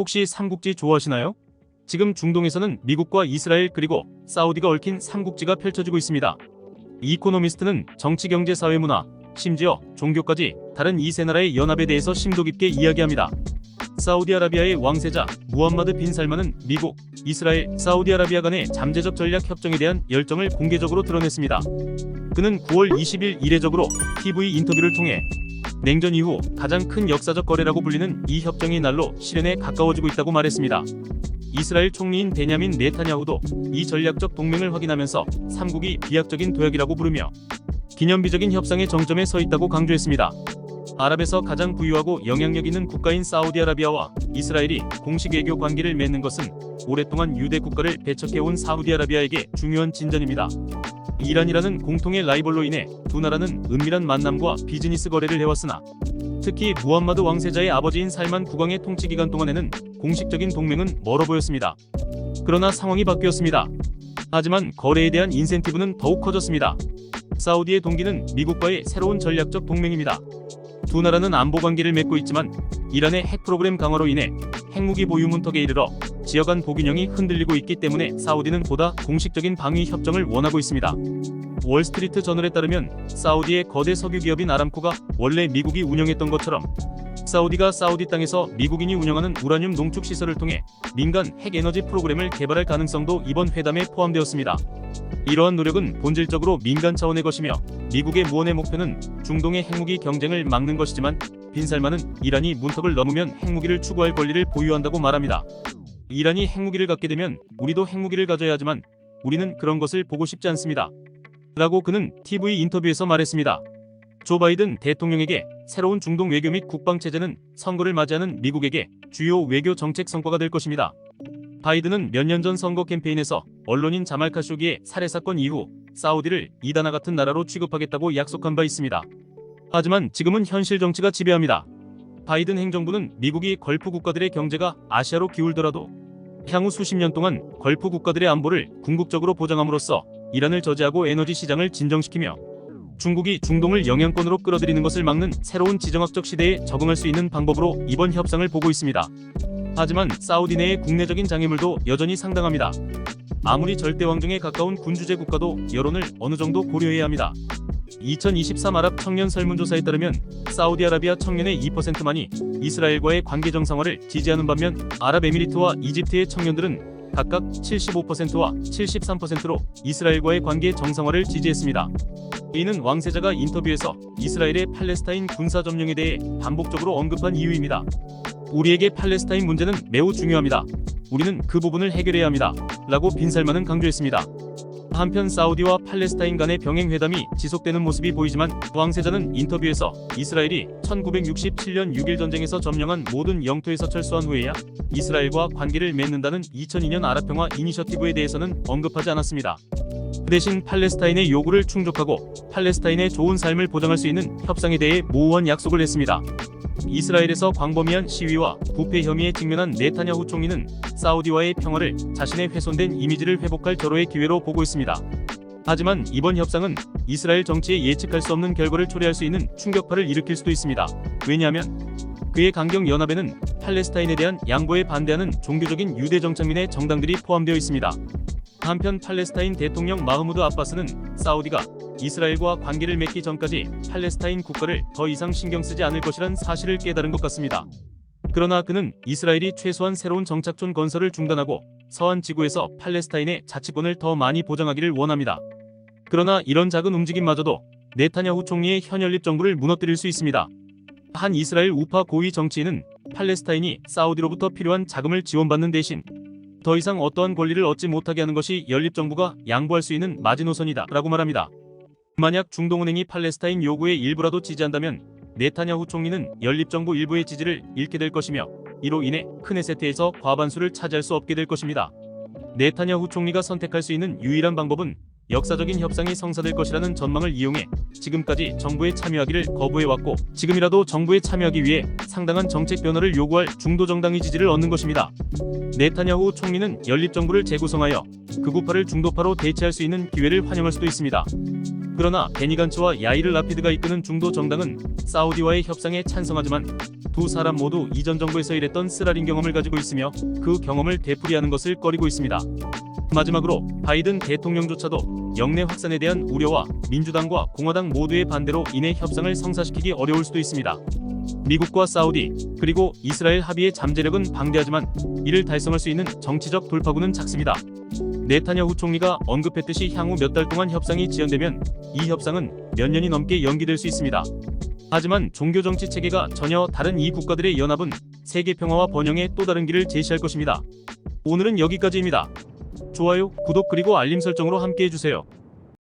혹시 삼국지 좋아하시나요? 지금 중동에서는 미국과 이스라엘 그리고 사우디가 얽힌 삼국지가 펼쳐지고 있습니다. 이코노미스트는 정치, 경제, 사회, 문화, 심지어 종교까지 다른 이 세 나라의 연합에 대해서 심도 깊게 이야기합니다. 사우디아라비아의 왕세자 무함마드 빈 살만은 미국, 이스라엘, 사우디아라비아 간의 잠재적 전략 협정에 대한 열정을 공개적으로 드러냈습니다. 그는 9월 20일 이례적으로 TV 인터뷰를 통해 냉전 이후 가장 큰 역사적 거래라고 불리는 이 협정이 날로 실현에 가까워지고 있다고 말했습니다. 이스라엘 총리인 베냐민 네타냐후도 이 전략적 동맹을 확인하면서 삼국이 비약적인 도약이라고 부르며 기념비적인 협상의 정점에 서 있다고 강조했습니다. 아랍에서 가장 부유하고 영향력 있는 국가인 사우디아라비아와 이스라엘이 공식 외교 관계를 맺는 것은 오랫동안 유대 국가를 배척해온 사우디아라비아에게 중요한 진전입니다. 이란이라는 공통의 라이벌로 인해 두 나라는 은밀한 만남과 비즈니스 거래를 해왔으나 특히 무함마드 왕세자의 아버지인 살만 국왕의 통치 기간 동안에는 공식적인 동맹은 멀어 보였습니다. 그러나 상황이 바뀌었습니다. 하지만 거래에 대한 인센티브는 더욱 커졌습니다. 사우디의 동기는 미국과의 새로운 전략적 동맹입니다. 두 나라는 안보 관계를 맺고 있지만 이란의 핵 프로그램 강화로 인해 핵무기 보유 문턱에 이르러 지역 간 보균형이 흔들리고 있기 때문에 사우디는 보다 공식적인 방위 협정을 원하고 있습니다. 월스트리트 저널에 따르면 사우디의 거대 석유 기업인 아람코가 원래 미국이 운영했던 것처럼 사우디가 사우디 땅에서 미국인이 운영하는 우라늄 농축 시설을 통해 민간 핵 에너지 프로그램을 개발할 가능성도 이번 회담에 포함되었습니다. 이러한 노력은 본질적으로 민간 차원의 것이며 미국의 무언의 목표는 중동의 핵무기 경쟁을 막는 것이지만 빈살만은 이란이 문턱을 넘으면 핵무기를 추구할 권리를 보유한다고 말합니다. 이란이 핵무기를 갖게 되면 우리도 핵무기를 가져야 하지만 우리는 그런 것을 보고 싶지 않습니다. 라고 그는 TV 인터뷰에서 말했습니다. 조 바이든 대통령에게 새로운 중동 외교 및 국방 체제는 선거를 맞이하는 미국에게 주요 외교 정책 성과가 될 것입니다. 바이든은 몇 년 전 선거 캠페인에서 언론인 자말 카쇼기의 살해 사건 이후 사우디를 이다나 같은 나라로 취급하겠다고 약속한 바 있습니다. 하지만 지금은 현실 정치가 지배합니다. 바이든 행정부는 미국이 걸프 국가들의 경제가 아시아로 기울더라도 향후 수십 년 동안 걸프 국가들의 안보를 궁극적으로 보장함으로써 이란을 저지하고 에너지 시장을 진정시키며 중국이 중동을 영향권으로 끌어들이는 것을 막는 새로운 지정학적 시대에 적응할 수 있는 방법으로 이번 협상을 보고 있습니다. 하지만 사우디 내의 국내적인 장애물도 여전히 상당합니다. 아무리 절대왕정에 가까운 군주제 국가도 여론을 어느 정도 고려해야 합니다. 2023 아랍 청년 설문조사에 따르면 사우디아라비아 청년의 2%만이 이스라엘과의 관계 정상화를 지지하는 반면 아랍에미리트와 이집트의 청년들은 각각 75%와 73%로 이스라엘과의 관계 정상화를 지지했습니다. 이는 왕세자가 인터뷰에서 이스라엘의 팔레스타인 군사 점령에 대해 반복적으로 언급한 이유입니다. 우리에게 팔레스타인 문제는 매우 중요합니다. 우리는 그 부분을 해결해야 합니다. 라고 빈살만은 강조했습니다. 한편 사우디와 팔레스타인 간의 병행 회담이 지속되는 모습이 보이지만 왕세자는 인터뷰에서 이스라엘이 1967년 6일 전쟁에서 점령한 모든 영토에서 철수한 후에야 이스라엘과 관계를 맺는다는 2002년 아랍평화 이니셔티브에 대해서는 언급하지 않았습니다. 그 대신 팔레스타인의 요구를 충족하고 팔레스타인의 좋은 삶을 보장할 수 있는 협상에 대해 모호한 약속을 했습니다. 이스라엘에서 광범위한 시위와 부패 혐의에 직면한 네타냐후 총리는 사우디와의 평화를 자신의 훼손된 이미지를 회복할 절호의 기회로 보고 있습니다. 하지만 이번 협상은 이스라엘 정치에 예측할 수 없는 결과를 초래할 수 있는 충격파를 일으킬 수도 있습니다. 왜냐하면 그의 강경 연합에는 팔레스타인에 대한 양보에 반대하는 종교적인 유대 정착민의 정당들이 포함되어 있습니다. 한편 팔레스타인 대통령 마흐무드 아바스는 사우디가 이스라엘과 관계를 맺기 전까지 팔레스타인 국가를 더 이상 신경 쓰지 않을 것이란 사실을 깨달은 것 같습니다. 그러나 그는 이스라엘이 최소한 새로운 정착촌 건설을 중단하고 서한 지구에서 팔레스타인의 자치권을 더 많이 보장하기를 원합니다. 그러나 이런 작은 움직임마저도 네타냐후 총리의 현연립 정부를 무너뜨릴 수 있습니다. 한 이스라엘 우파 고위 정치인은 팔레스타인이 사우디로부터 필요한 자금을 지원받는 대신 더 이상 어떠한 권리를 얻지 못하게 하는 것이 연립 정부가 양보할 수 있는 마지노선이다 라고 말합니다. 만약 중동은행이 팔레스타인 요구의 일부라도 지지한다면 네타냐후 총리는 연립정부 일부의 지지를 잃게 될 것이며 이로 인해 크네세트에서 과반수를 차지할 수 없게 될 것입니다. 네타냐후 총리가 선택할 수 있는 유일한 방법은 역사적인 협상이 성사될 것이라는 전망을 이용해 지금까지 정부에 참여하기를 거부해왔고 지금이라도 정부에 참여하기 위해 상당한 정책 변화를 요구할 중도 정당의 지지를 얻는 것입니다. 네타냐후 총리는 연립정부를 재구성하여 극우파를 중도파로 대체할 수 있는 기회를 환영할 수도 있습니다. 그러나 베니 간츠와 야이르 라피드가 이끄는 중도 정당은 사우디와의 협상에 찬성하지만 두 사람 모두 이전 정부에서 일했던 쓰라린 경험을 가지고 있으며 그 경험을 되풀이하는 것을 꺼리고 있습니다. 마지막으로 바이든 대통령조차도 영내 확산에 대한 우려와 민주당과 공화당 모두의 반대로 인해 협상을 성사시키기 어려울 수도 있습니다. 미국과 사우디 그리고 이스라엘 합의의 잠재력은 방대하지만 이를 달성할 수 있는 정치적 돌파구는 작습니다. 네타냐후 총리가 언급했듯이 향후 몇 달 동안 협상이 지연되면 이 협상은 몇 년이 넘게 연기될 수 있습니다. 하지만 종교 정치 체계가 전혀 다른 이 국가들의 연합은 세계 평화와 번영의 또 다른 길을 제시할 것입니다. 오늘은 여기까지입니다. 좋아요, 구독 그리고 알림 설정으로 함께 해주세요.